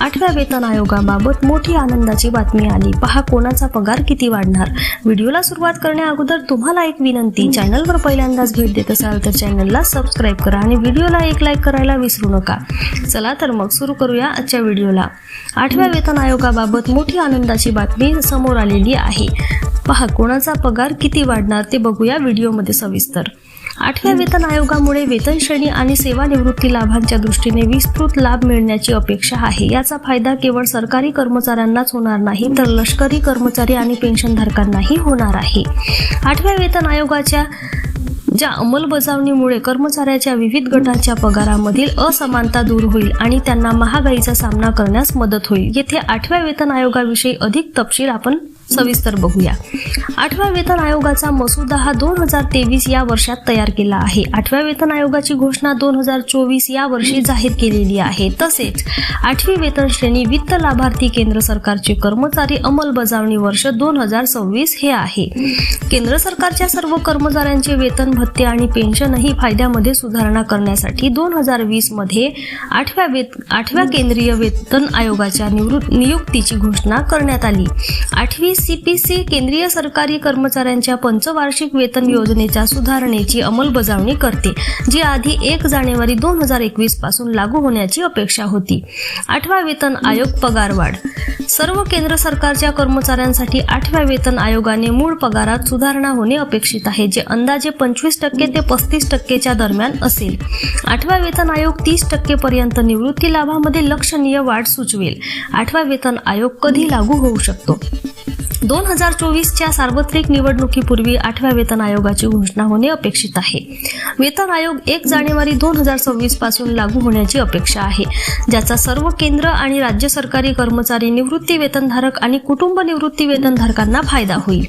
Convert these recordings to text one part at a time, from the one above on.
आठव्या वेतन आयोगाबाबत मोठी आनंदाची बातमी आली. पहा कोणाचा पगार किती वाढणार? व्हिडिओला सुरुवात करण्या अगोदर तुम्हाला एक विनंती. चॅनलवर पहिल्यांदाच भेट देत असाल तर चॅनलला सबस्क्राईब करा आणि व्हिडिओला एक लाईक करायला विसरू नका. चला तर मग सुरू करूया आजच्या व्हिडिओला. आठव्या वेतन आयोगाबाबत मोठी आनंदाची बातमी समोर आलेली आहे. पहा कोणाचा पगार किती वाढणार ते बघूया व्हिडिओमध्ये सविस्तर. आठव्या वेतन आयोगामुळे वेतन श्रेणी आणि सेवानिवृत्ती लाभांच्या दृष्टीने विस्तृत लाभ मिळण्याची अपेक्षा आहे. याचा फायदा केवळ सरकारी कर्मचाऱ्यांनाच होणार नाही तर लष्करी कर्मचारी आणि पेन्शनधारकांनाही होणार आहे. आठव्या वेतन आयोगाच्या ज्या अंमलबजावणीमुळे कर्मचाऱ्याच्या विविध गटाच्या पगारामधील असमानता दूर होईल आणि त्यांना महागाईचा सामना करण्यास मदत होईल येथे आठव्या वेतन आयोगाविषयी अधिक तपशील आपण सविस्तर बघूया. आठव्या वेतन आयोगाचा मसुदा हा दोन हजार तेवीस या वर्षात तयार केला आहे. आठव्या वेतन आयोगाची घोषणा दोन हजार चोवीस या वर्षी जाहीर केलेली आहे. तसेच आठवी वेतन श्रेणी वित्त लाभार्थी केंद्र सरकारचे कर्मचारी अंमलबजावणी वर्ष दोन हजार सव्वीस हे आहे. केंद्र सरकारच्या सर्व कर्मचाऱ्यांचे वेतन भत्ते आणि पेन्शनही फायद्यामध्ये सुधारणा करण्यासाठी दोन हजार वीसमध्ये आठव्या वेत आठव्या केंद्रीय वेतन आयोगाच्या निवृत्त नियुक्तीची घोषणा करण्यात आली. आठवी सी पी सी केंद्रीय सरकारी कर्मचाऱ्यांच्या पंचवार्षिक वेतन योजनेच्या सुधारणेची अंमलबजावणी करते जी आधी एक जानेवारी दोन हजार एकवीसपासून लागू होण्याची अपेक्षा होती. आठवा वेतन आयोग पगारवाढ सर्व केंद्र सरकारच्या कर्मचाऱ्यांसाठी आठव्या वेतन आयोगाने मूळ पगारात सुधारणा होणे अपेक्षित आहे जे अंदाजे पंचवीस टक्के ते पस्तीस टक्केच्या दरम्यान असेल. आठवा वेतन आयोग तीस टक्के पर्यंत निवृत्ती लाभामध्ये लक्षणीय वाढ सुचवेल. आठवा वेतन आयोग कधी लागू होऊ शकतो? दोन हजार चोवीसच्या सार्वत्रिक निवडणुकीपूर्वी आठव्या वेतन आयोगाची घोषणा होणे अपेक्षित आहे. वेतन आयोग एक जानेवारी दोन हजार सव्वीसपासून लागू होण्याची अपेक्षा आहे ज्याचा सर्व केंद्र आणि राज्य सरकारी कर्मचारी निवृत्ती वेतनधारक आणि कुटुंब निवृत्ती वेतनधारकांना फायदा होईल.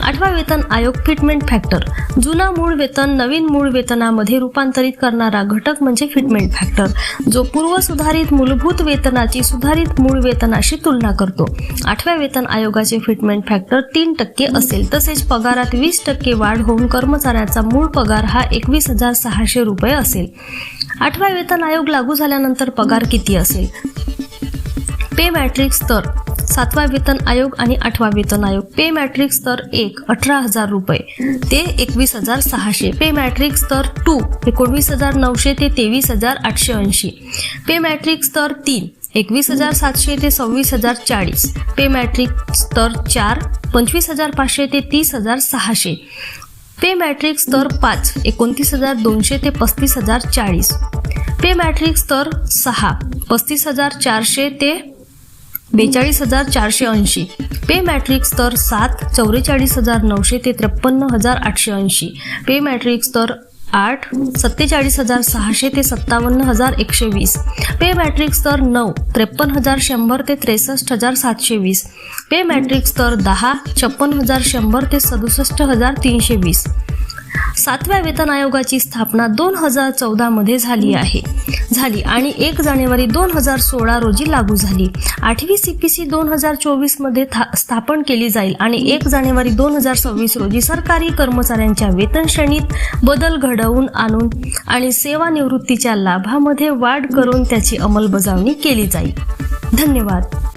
आठवा वेतन आयोग फिटमेंट फॅक्टर जुना मूळ वेतन नवीन मूळ वेतनामध्ये रूपांतरित करणारा घटक म्हणजे फिटमेंट फॅक्टर जो पूर्व सुधारित मूलभूत वेतनाची सुधारित मूळ वेतनाशी तुलना करतो. आठव्या वेतन आयोगाचे फिटमेंट फॅक्टर तीन टक्के असेल. तसेच पगारात वीस टक्के वाढ होऊन कर्मचाऱ्याचा मूळ पगार हा एकवीस हजार सहाशे रुपये असेल. आठवा वेतन आयोग लागू झाल्यानंतर पगार किती असेल? पे मॅट्रिक स्तर सातवा वेतन आयोग आणि आठवा वेतन आयोग. पे मॅट्रिक स्तर एक अठरा हजार रुपये. ते एकवीस हजार सहाशे. पे मॅट्रिक स्तर टू एकोणवीस हजार नऊशे ते तेवीस हजार आठशे ऐंशी. पे मॅट्रिक स्तर तीन एकवीस हजार सातशे ते सव्वीस हजार चाळीस. पे मॅट्रिक स्तर चार पंचवीस हजार पाचशे ते तीस हजार सहाशे. पे मॅट्रिक स्तर पाच एकोणतीस हजार दोनशे ते पस्तीस हजार चाळीस. पे मॅट्रिक स्तर सहा पस्तीस हजार चारशे ते बेचाळीस हजार चारशे ऐंशी. पे मॅट्रिक स्तर सात चौवेचाळीस हजार नऊशे ते त्रेपन्न हजार आठशे ऐंशी. पे मॅट्रिक स्तर आठ सत्तेचाळीस हजार सहाशे ते सत्तावन्न हजार एकशे वीस. पे मॅट्रिक स्तर नऊ त्रेपन्न हजार शंभर ते त्रेसष्ट हजार सातशे वीस. पे मॅट्रिक स्तर दहा छप्पन हजार शंभर ते सदुसष्ट हजार तीनशे वीस. सातव्या वेतन आयोगाची स्थापना दोन हजार चौदामध्ये झाली आहे. झाली आणि एक जानेवारी दोन हजार सोळा रोजी लागू झाली. आठवी सी पी सी दोन हजार चोवीसमध्ये था- स्थापन केली जाईल आणि एक जानेवारी दोन हजार सव्वीस रोजी सरकारी कर्मचाऱ्यांच्या वेतन श्रेणीत बदल घडवून आणून आणि सेवानिवृत्तीच्या लाभामध्ये वाढ करून त्याची अंमलबजावणी केली जाईल. धन्यवाद.